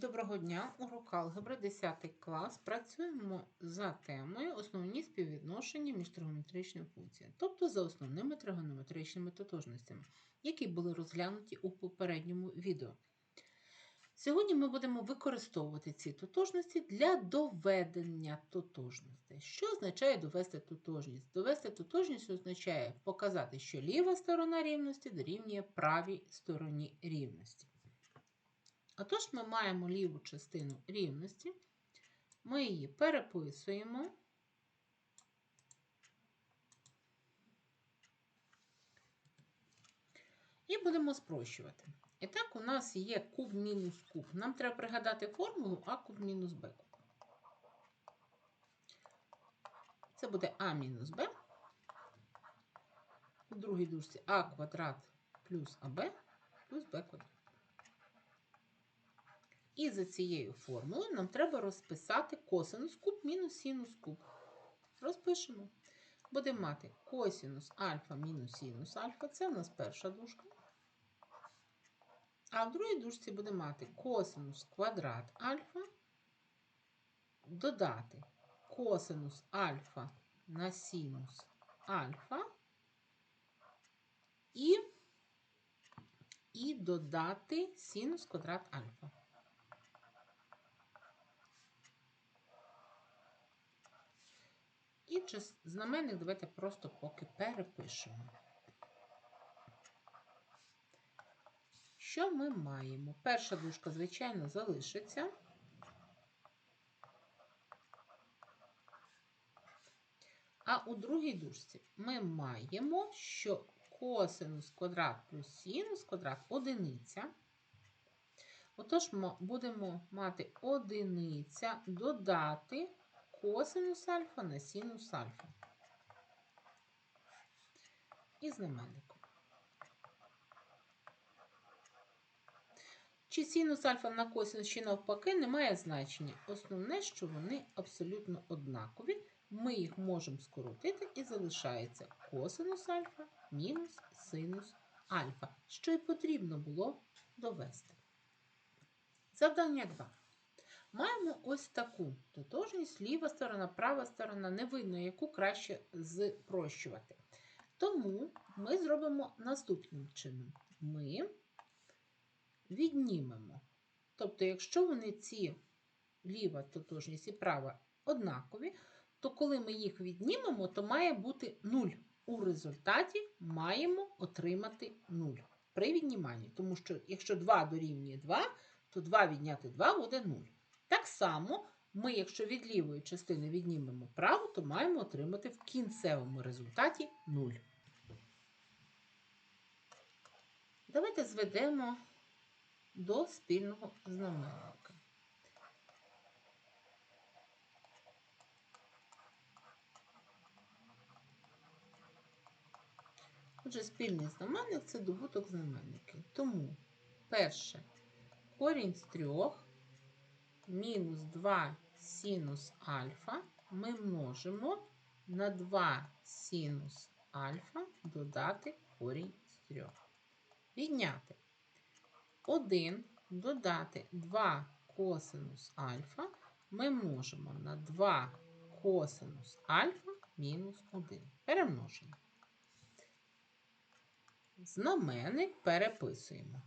Доброго дня! Урок алгебри 10 клас. Працюємо за темою основні співвідношення між тригонометричними функціями, тобто за основними тригонометричними тотожностями, які були розглянуті у попередньому відео. Сьогодні ми будемо використовувати ці тотожності для доведення тотожностей. Що означає довести тотожність? Довести тотожність означає показати, що ліва сторона рівності дорівнює правій стороні рівності. Отож, ми маємо ліву частину рівності, ми її переписуємо. І будемо спрощувати. І так, у нас є куб мінус куб. Нам треба пригадати формулу А куб мінус Б. Це буде А мінус Б. У другій дужці А квадрат плюс АБ плюс Б квадрат. І за цією формулою нам треба розписати косинус куб мінус синус куб. Розпишемо. Будемо мати косинус альфа мінус синус альфа. Це у нас перша дужка. А в другій дужці будемо мати косинус квадрат альфа. Додати косинус альфа на синус альфа. І, і додати синус квадрат альфа. І знаменник давайте просто поки перепишемо. Що ми маємо? Перша дужка, звичайно, залишиться. А у другій дужці ми маємо, що косинус квадрат плюс синус квадрат одиниця. Отож, ми будемо мати одиниця додати косинус альфа на синус альфа. І знаменником. Чи синус альфа на косинус, чи навпаки, не має значення. Основне, що вони абсолютно однакові. Ми їх можемо скоротити і залишається косинус альфа мінус синус альфа, що й потрібно було довести. Завдання 2. Маємо ось таку тотожність, ліва сторона, права сторона, не видно, яку краще спрощувати. Тому ми зробимо наступним чином. Ми віднімемо. Тобто, якщо вони ці ліва тотожність і права однакові, то коли ми їх віднімемо, то має бути 0. У результаті маємо отримати 0 при відніманні. Тому що, якщо 2 дорівнює 2, то 2 відняти 2 буде 0. Так само, ми, якщо від лівої частини віднімемо праву, то маємо отримати в кінцевому результаті 0. Давайте зведемо до спільного знаменника. Отже, спільний знаменник це добуток знаменників. Тому перше корінь з трьох мінус 2 синус альфа ми множимо на 2 синус альфа додати корінь з 3. Відняти 1 додати 2 косинус альфа ми множимо на 2 косинус альфа мінус 1. Перемножимо. Знаменник переписуємо.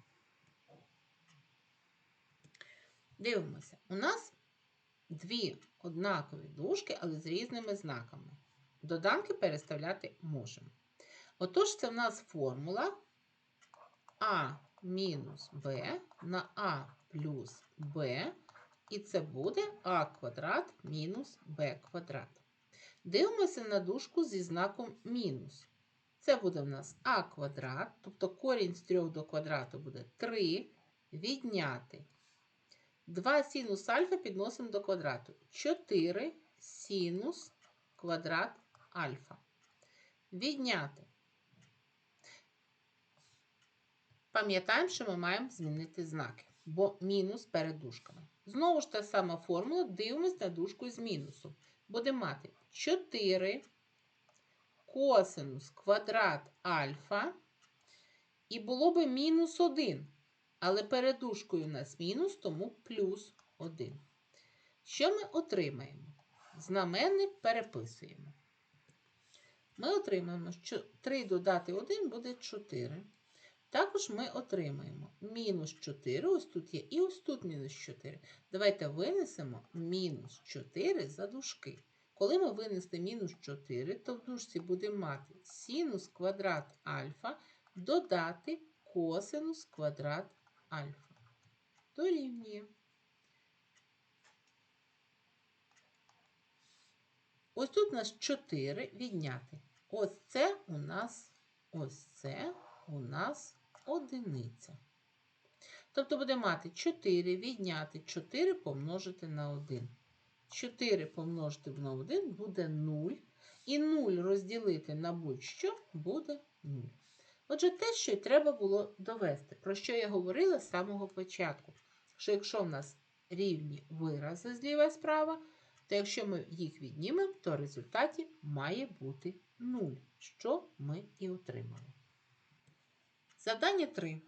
Дивимося, у нас дві однакові дужки, але з різними знаками. Доданки переставляти можемо. Отож, це в нас формула А мінус Б на А плюс Б, і це буде А квадрат мінус Б квадрат. Дивимося на дужку зі знаком мінус. Це буде в нас А квадрат, тобто корінь з 3 до квадрату буде 3, відняти 2 синус альфа підносимо до квадрату. 4 синус квадрат альфа. Відняти. Пам'ятаємо, що ми маємо змінити знаки, бо мінус перед дужками. Знову ж та сама формула, дивимося на дужку з мінусом. Будемо мати 4 косинус квадрат альфа. І було би мінус 1. Але перед дужкою у нас мінус, тому плюс 1. Що ми отримаємо? Знаменник переписуємо. Ми отримаємо, що 3 додати 1 буде 4. Також ми отримаємо мінус 4, ось тут є, і ось тут мінус 4. Давайте винесемо мінус 4 за дужки. Коли ми винесли мінус 4, то в дужці будемо мати синус квадрат альфа додати косинус квадрат альфа. Дорівнює. Ось тут у нас 4 відняти. Ось це у нас, ось це у нас одиниця. Тобто буде мати 4 відняти 4 помножити на 1. 4 помножити на 1 буде 0. І 0 розділити на будь-що буде 0. Отже, те, що й треба було довести, про що я говорила з самого початку. Що якщо в нас рівні вирази зліва і справа, то якщо ми їх віднімемо, то в результаті має бути 0, що ми і отримали. Завдання 3.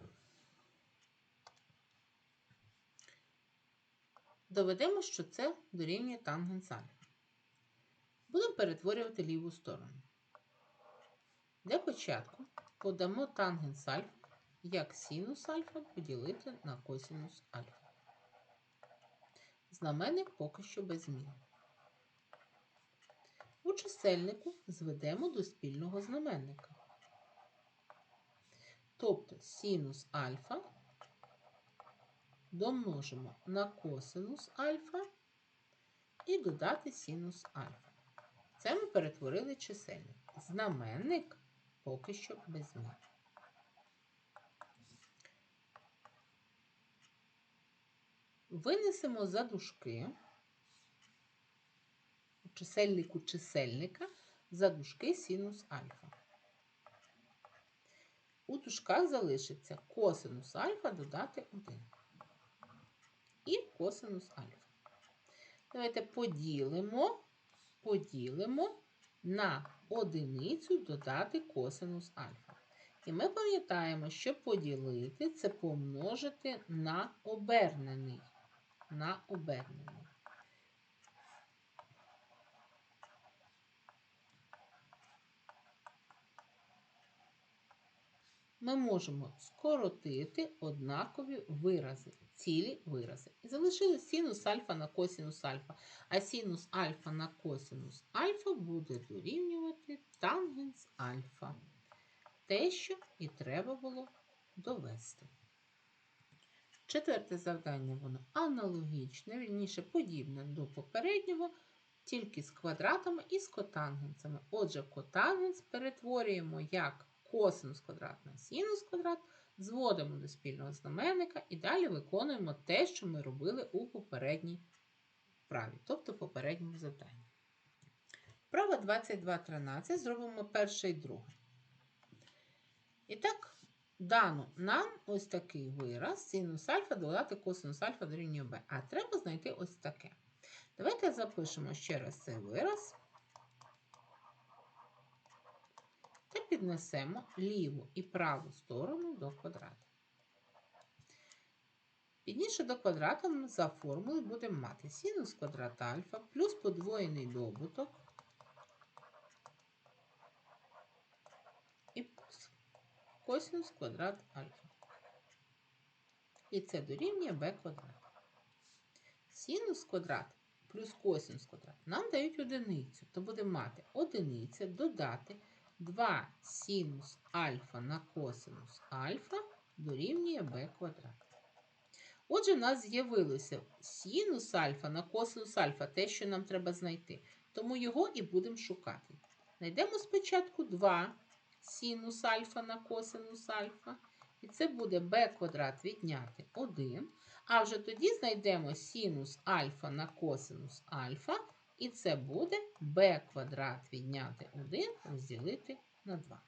Доведемо, що це дорівнює тангенс альфа. Будемо перетворювати ліву сторону. Для початку подамо тангенс альфа як синус альфа поділити на косинус альфа. Знаменник поки що без змін. У чисельнику зведемо до спільного знаменника. Тобто синус альфа домножимо на косинус альфа і додати синус альфа. Це ми перетворили чисельник. Знаменник поки що без змін. Винесемо за дужки у чисельнику чисельника за дужки синус альфа. У дужках залишиться косинус альфа додати 1. І косинус альфа. Давайте поділимо, поділимо на одиницю додати косинус альфа. І ми пам'ятаємо, що поділити це помножити на обернений. На обернений. Ми можемо скоротити однакові вирази, цілі вирази. І залишилось синус альфа на косинус альфа. А синус альфа на косинус альфа буде дорівнювати тангенс альфа. Те, що і треба було довести. Четверте завдання воно аналогічне, вірніше подібне до попереднього, тільки з квадратами і з котангенсами. Отже, котангенс перетворюємо як косинус квадрат на синус квадрат, зводимо до спільного знаменника і далі виконуємо те, що ми робили у попередній вправі, тобто в попередньому завданні. Вправа 22.13 зробимо перше і друге. І так, дано нам ось такий вираз, синус альфа додати косинус альфа дорівнює b. А треба знайти ось таке. Давайте запишемо ще раз цей вираз. Та піднесемо ліву і праву сторону до квадрата. Підніше до квадрата за формулою будемо мати синус квадрата альфа плюс подвоєний добуток і плюс косинус квадрат альфа. І це дорівнює b квадрат. Синус квадрат плюс косинус квадрат нам дають одиницю, то будемо мати одиниця додати 2 синус альфа на косинус альфа дорівнює b квадрат. Отже, в нас з'явилося синус альфа на косинус альфа, те, що нам треба знайти. Тому його і будемо шукати. Знайдемо спочатку 2 синус альфа на косинус альфа. І це буде b квадрат відняти 1. А вже тоді знайдемо синус альфа на косинус альфа. І це буде b квадрат відняти 1 розділити на 2.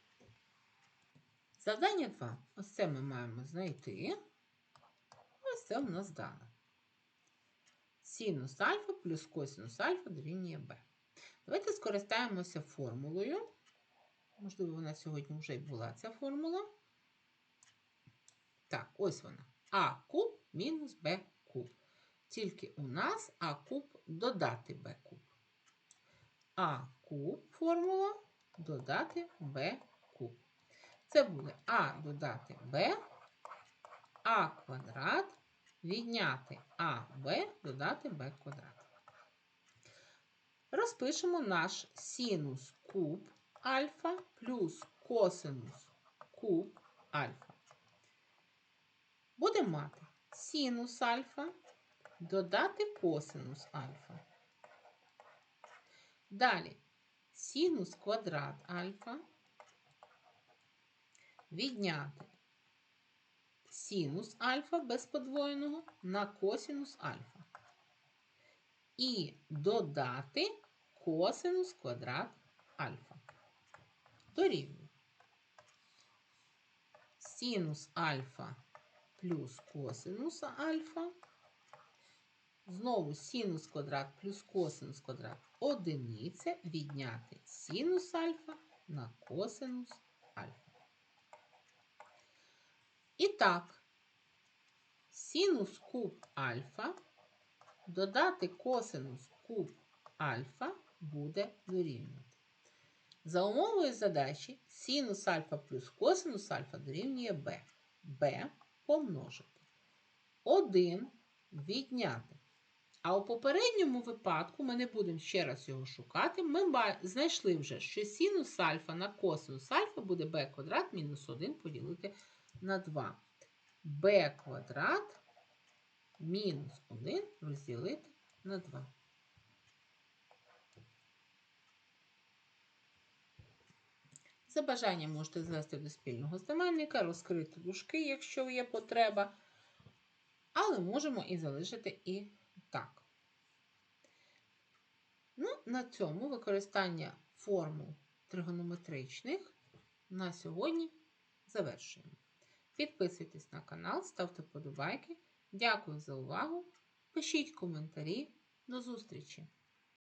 Завдання 2. Ось це ми маємо знайти. Ось це у нас дано. Синус альфа плюс косинус альфа дорівнює b. Давайте скористаємося формулою. Можливо, вона сьогодні вже була ця формула. Так, ось вона. А куб мінус Б куб. Тільки у нас А куб додати Б куб. А куб формула додати Б куб. Це буде А додати Б, А квадрат відняти АБ додати Б квадрат. Розпишемо наш синус куб альфа плюс косинус куб альфа. Будемо мати синус альфа додати косинус альфа. Далі синус квадрат альфа відняти синус альфа без подвоєного на косинус альфа. І додати косинус квадрат альфа. Дорівнює. Синус альфа плюс косинус альфа. Знову синус квадрат плюс косинус квадрат одиниця відняти синус альфа на косинус альфа. І так, синус куб альфа додати косинус куб альфа буде дорівнювати. За умовою задачі синус альфа плюс косинус альфа дорівнює b. b помножити. 1 відняти. А у попередньому випадку ми не будемо ще раз його шукати. Ми знайшли вже, що синус альфа на косинус альфа буде b квадрат мінус 1 поділити на 2. b квадрат мінус 1 розділити на 2. За бажанням можете звести до спільного знаменника, розкрити дужки, якщо є потреба. Але можемо і залишити і так. Ну, на цьому використання формул тригонометричних на сьогодні завершуємо. Підписуйтесь на канал, ставте подобайки. Дякую за увагу. Пишіть коментарі. До зустрічі!